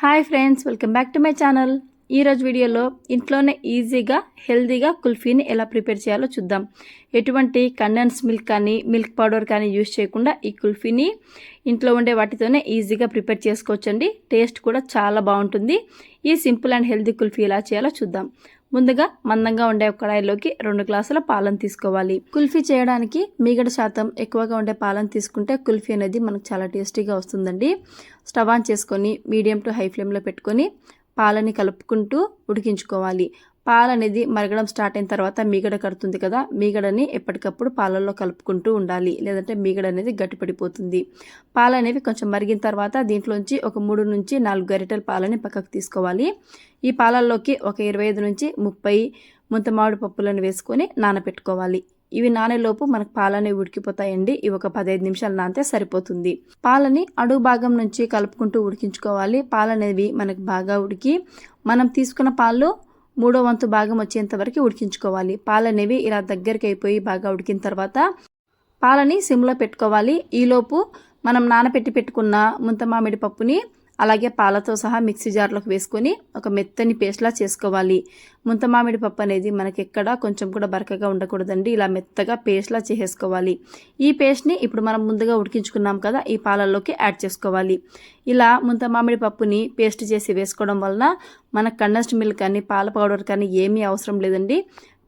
Hi friends welcome back to my channel. ఈరోజు వీడియోలో ఇంట్లోనే ఈజీగా హెల్దీగా కుల్ఫీని ఎలా ప్రిపేర్ చేయాలో చూద్దాం. ఎటువంటి కండెన్స్ మిల్క్ కానీ మిల్క్ పౌడర్ కానీ యూజ్ చేయకుండా ఈ కుల్ఫీని ఇంట్లో ఉండే వాటితోనే ఈజీగా ప్రిపేర్ చేసుకోవచ్చండి. టేస్ట్ కూడా చాలా బాగుంటుంది. ఈ సింపుల్ అండ్ హెల్దీ కుల్ఫీ ఎలా చేయాలో చూద్దాం. ముందుగా మందంగా ఉండే ఒక కడాయిలోకి రెండు గ్లాసుల పాలను తీసుకోవాలి. కుల్ఫీ చేయడానికి మీగడ శాతం ఎక్కువగా ఉండే పాలను తీసుకుంటే కుల్ఫీ అనేది మనకు చాలా టేస్టీగా వస్తుందండి. స్టవ్ ఆన్ చేసుకొని మీడియం టు హై ఫ్లేమ్లో పెట్టుకొని పాలని కలుపుకుంటూ ఉడికించుకోవాలి. పాలు అనేది మరగడం స్టార్ట్ అయిన తర్వాత మీగడ కడుతుంది కదా మీగడని ఎప్పటికప్పుడు పాలల్లో కలుపుకుంటూ ఉండాలి. లేదంటే మీగడ అనేది గట్టిపడిపోతుంది. పాలు అనేవి కొంచెం మరిగిన తర్వాత దీంట్లోంచి ఒక మూడు నుంచి నాలుగు గరిటెల పాలని పక్కకు తీసుకోవాలి. ఈ పాలల్లోకి ఒక ఇరవై ఐదు నుంచి ముప్పై ముంతమామిడి పప్పులను వేసుకొని నానబెట్టుకోవాలి ఇవి నానేలోపు మనకు పాలనే ఉడికిపోతాయండి. ఇవి ఒక పదహైదు నిమిషాలు నానితే సరిపోతుంది. పాలని అడుగు భాగం నుంచి కలుపుకుంటూ ఉడికించుకోవాలి. పాలనేవి మనకు బాగా ఉడికి మనం తీసుకున్న పాలు మూడో వంతు భాగం వచ్చేంత వరకు ఉడికించుకోవాలి. పాలనేవి ఇలా దగ్గరికి అయిపోయి బాగా ఉడికిన తర్వాత పాలని సిమ్లో పెట్టుకోవాలి. ఈలోపు మనం నానబెట్టి పెట్టుకున్న ముంత మామిడి పప్పుని అలాగే పాలతో సహా మిక్సీ జార్లోకి వేసుకొని ఒక మెత్తని పేస్ట్లా చేసుకోవాలి. ముంత మామిడి పప్పు అనేది మనకి ఎక్కడ కొంచెం కూడా బరకగా ఉండకూడదండి. ఇలా మెత్తగా పేస్ట్లా చేసేసుకోవాలి. ఈ పేస్ట్ని ఇప్పుడు మనం ముందుగా ఉడికించుకున్నాం కదా ఈ పాలల్లోకి యాడ్ చేసుకోవాలి. ఇలా ముంత మామిడి పప్పుని పేస్ట్ చేసి వేసుకోవడం వలన మనకు కండెన్స్డ్ మిల్క్ కానీ పాల పౌడర్ కానీ ఏమీ అవసరం లేదండి.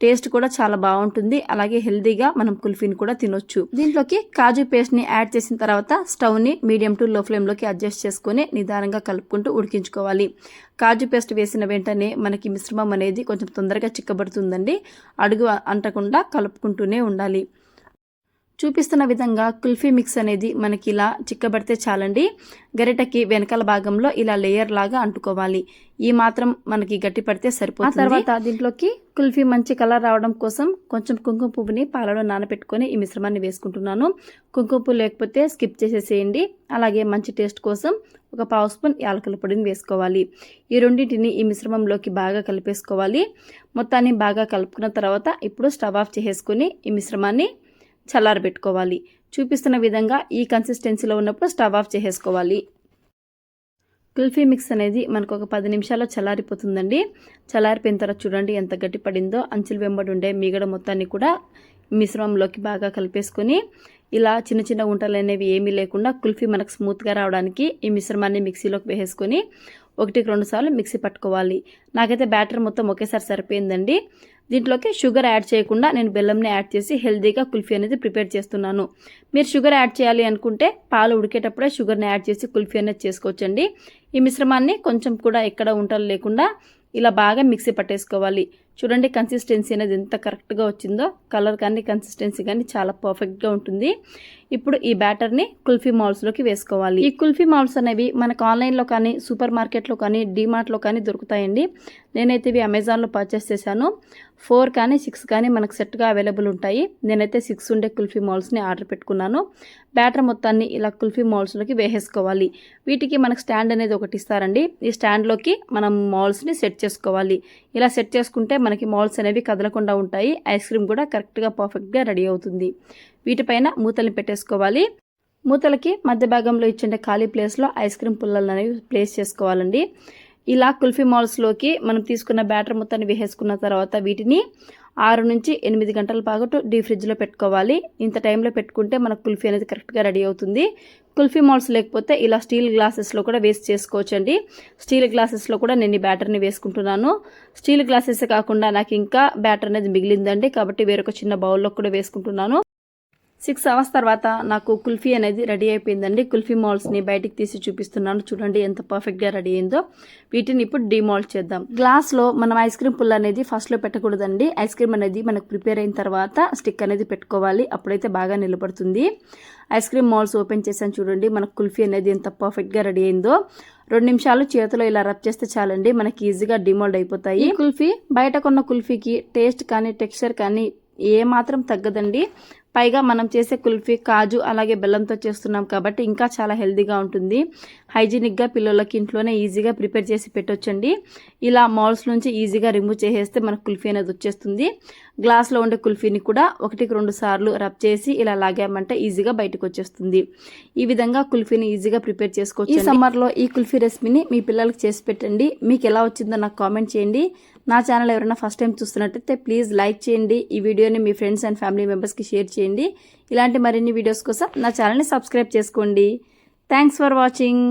టేస్ట్ కూడా చాలా బాగుంటుంది. అలాగే హెల్దీగా మనం కుల్ఫీని కూడా తినొచ్చు. దీంట్లోకి కాజు పేస్ట్ని యాడ్ చేసిన తర్వాత స్టవ్ని మీడియం టు లో ఫ్లేమ్లోకి అడ్జస్ట్ చేసుకొని నిదానంగా కలుపుకుంటూ ఉడికించుకోవాలి. కాజు పేస్ట్ వేసిన వెంటనే మనకి మిశ్రమం అనేది కొంచెం తొందరగా చిక్కబడుతుందండి. అడుగు అంటకుండా కలుపుకుంటూనే ఉండాలి. చూపిస్తున్న విధంగా కుల్ఫీ మిక్స్ అనేది మనకి ఇలా చిక్కబడితే చాలండి. గరిటకి వెనకాల భాగంలో ఇలా లేయర్ లాగా అంటుకోవాలి. ఈ మాత్రం మనకి గట్టి పడితే సరిపోతుంది. తర్వాత దీంట్లోకి కుల్ఫీ మంచి కలర్ రావడం కోసం కొంచెం కుంకుమ పువ్వుని పాలలో నానబెట్టుకొని ఈ మిశ్రమాన్ని వేసుకుంటున్నాను. కుంకుమ పువ్వు లేకపోతే స్కిప్ చేసేసేయండి. అలాగే మంచి టేస్ట్ కోసం ఒక పావు స్పూన్ యాలకుల పొడిని వేసుకోవాలి. ఈ రెండింటిని ఈ మిశ్రమంలోకి బాగా కలిపేసుకోవాలి. మొత్తాన్ని బాగా కలుపుకున్న తర్వాత ఇప్పుడు స్టవ్ ఆఫ్ చేసేసుకొని ఈ మిశ్రమాన్ని చల్లారబెట్టుకోవాలి. చూపిస్తున్న విధంగా ఈ కన్సిస్టెన్సీలో ఉన్నప్పుడు స్టవ్ ఆఫ్ చేసేసుకోవాలి. కుల్ఫీ మిక్స్ అనేది మనకు ఒక పది నిమిషాల్లో చల్లారిపోతుందండి. చల్లారిపోయిన తర్వాత చూడండి ఎంత గట్టి పడిందో అంచులు వెంబడి ఉండే మీగడ మొత్తాన్ని కూడా మిశ్రమంలోకి బాగా కలిపేసుకొని ఇలా చిన్న చిన్న ఉంటలు అనేవి ఏమీ లేకుండా కుల్ఫీ మనకు స్మూత్గా రావడానికి ఈ మిశ్రమాన్ని మిక్సీలోకి వేసేసుకొని ఒకటికి రెండు సార్లు మిక్సీ పట్టుకోవాలి. నాకైతే బ్యాటర్ మొత్తం ఒకేసారి సరిపోయిందండి. దీంట్లోకి షుగర్ యాడ్ చేయకుండా నేను బెల్లంని యాడ్ చేసి హెల్దీగా కుల్ఫీ అనేది ప్రిపేర్ చేస్తున్నాను. మీరు షుగర్ యాడ్ చేయాలి అనుకుంటే పాలు ఉడికేటప్పుడే షుగర్ని యాడ్ చేసి కుల్ఫీ అనేది చేసుకోవచ్చండి. ఈ మిశ్రమాన్ని కొంచెం కూడా ఎక్కడ ఉంటలు లేకుండా ఇలా బాగా మిక్సీ పట్టేసుకోవాలి. చూడండి కన్సిస్టెన్సీ అనేది ఎంత కరెక్ట్గా వచ్చిందో కలర్ కానీ కన్సిస్టెన్సీ కానీ చాలా పర్ఫెక్ట్గా ఉంటుంది. ఇప్పుడు ఈ బ్యాటర్ని కుల్ఫీ మాల్స్లోకి వేసుకోవాలి. ఈ కుల్ఫీ మాల్స్ అనేవి మనకు ఆన్లైన్లో కానీ సూపర్ మార్కెట్లో కానీ డీమార్ట్లో కానీ దొరుకుతాయండి. నేనైతే ఇవి అమెజాన్లో పర్చేస్ చేశాను. ఫోర్ కానీ సిక్స్ కానీ మనకు సెట్గా అవైలబుల్ ఉంటాయి. నేనైతే సిక్స్ ఉండే కుల్ఫీ మాల్స్ని ఆర్డర్ పెట్టుకున్నాను. బ్యాటర్ మొత్తాన్ని ఇలా కుల్ఫీ మాల్స్లోకి వేసేసుకోవాలి. వీటికి మనకు స్టాండ్ అనేది ఒకటి ఇస్తారండి. ఈ స్టాండ్లోకి మనం మాల్స్ని సెట్ చేసుకోవాలి. ఇలా సెట్ చేసుకుంటే మనకి మాల్స్ అనేవి కదలకుండా ఉంటాయి. ఐస్ క్రీమ్ కూడా కరెక్ట్గా పర్ఫెక్ట్గా రెడీ అవుతుంది. వీటిపైన మూతల్ని పెట్టేసుకోవాలి. మూతలకి మధ్య భాగంలో ఇచ్చిండే ఖాళీ ప్లేస్లో ఐస్ క్రీమ్ పుల్లలు అనేవి ప్లేస్ చేసుకోవాలండి. ఇలా కుల్ఫీ మాల్స్లోకి మనం తీసుకున్న బ్యాటర్ మొత్తాన్ని వేసేసుకున్న తర్వాత వీటిని ఆరు నుంచి ఎనిమిది గంటల పాటు డీ ఫ్రిడ్జ్లో పెట్టుకోవాలి. ఇంత టైంలో పెట్టుకుంటే మనకు కుల్ఫీ అనేది కరెక్ట్గా రెడీ అవుతుంది. కుల్ఫీ మాల్స్ లేకపోతే ఇలా స్టీల్ గ్లాసెస్లో కూడా వేస్ట్ చేసుకోవచ్చండి. స్టీల్ గ్లాసెస్లో కూడా నేను ఈ బ్యాటర్ని వేసుకుంటున్నాను. స్టీల్ గ్లాసెస్ కాకుండా నాకు ఇంకా బ్యాటర్ అనేది మిగిలిందండి. కాబట్టి వేరొక చిన్న బౌల్లో కూడా వేసుకుంటున్నాను. సిక్స్ అవర్స్ తర్వాత నాకు కుల్ఫీ అనేది రెడీ అయిపోయిందండి. కుల్ఫీ మాల్స్ని బయటికి తీసి చూపిస్తున్నాను. చూడండి ఎంత పర్ఫెక్ట్గా రెడీ అయిందో. వీటిని ఇప్పుడు డిమాల్ట్ చేద్దాం. గ్లాస్లో మనం ఐస్ క్రీమ్ పుల్ల అనేది ఫస్ట్లో పెట్టకూడదండి. ఐస్ క్రీమ్ అనేది మనకు ప్రిపేర్ అయిన తర్వాత స్టిక్ అనేది పెట్టుకోవాలి. అప్పుడైతే బాగా నిలబడుతుంది. ఐస్ క్రీమ్ మాల్స్ ఓపెన్ చేశాను చూడండి. మనకు కుల్ఫీ అనేది ఎంత పర్ఫెక్ట్గా రెడీ అయిందో. రెండు నిమిషాలు చేతిలో ఇలా రబ్ చేస్తే చాలండి. మనకి ఈజీగా డిమోల్డ్ అయిపోతాయి. కుల్ఫీ బయట కొన్న కుల్ఫీకి టేస్ట్ కానీ టెక్స్చర్ కానీ ఏ మాత్రం తగ్గదండి. పైగా మనం చేసే కుల్ఫీ కాజు అలాగే బెల్లంతో చేస్తున్నాం కాబట్టి ఇంకా చాలా హెల్దీగా ఉంటుంది. హైజీనిక్గా పిల్లలకి ఇంట్లోనే ఈజీగా ప్రిపేర్ చేసి పెట్టొచ్చండి. ఇలా మాల్స్ నుంచి ఈజీగా రిమూవ్ చేసేస్తే మనకు కుల్ఫీ అనేది వచ్చేస్తుంది. గ్లాస్లో ఉండే కుల్ఫీని కూడా ఒకటికి రెండు సార్లు రబ్ చేసి ఇలా లాగామంటే ఈజీగా బయటకు వచ్చేస్తుంది. ఈ విధంగా కుల్ఫీని ఈజీగా ప్రిపేర్ చేసుకోవచ్చు ఈ సమ్మర్లో ఈ కుల్ఫీ రెసిపీని మీ పిల్లలకి చేసి పెట్టండి. మీకు ఎలా వచ్చిందో నాకు కామెంట్ చేయండి. నా ఛానల్ ఎవరైనా ఫస్ట్ టైం చూస్తున్నట్టయితే ప్లీజ్ లైక్ చేయండి. ఈ వీడియోని మీ ఫ్రెండ్స్ అండ్ ఫ్యామిలీ మెంబర్స్కి షేర్ చేయండి. ఇలాంటి మరిన్ని వీడియోస్ కోసం నా ఛానల్ని సబ్స్క్రైబ్ చేసుకోండి. Thanks for watching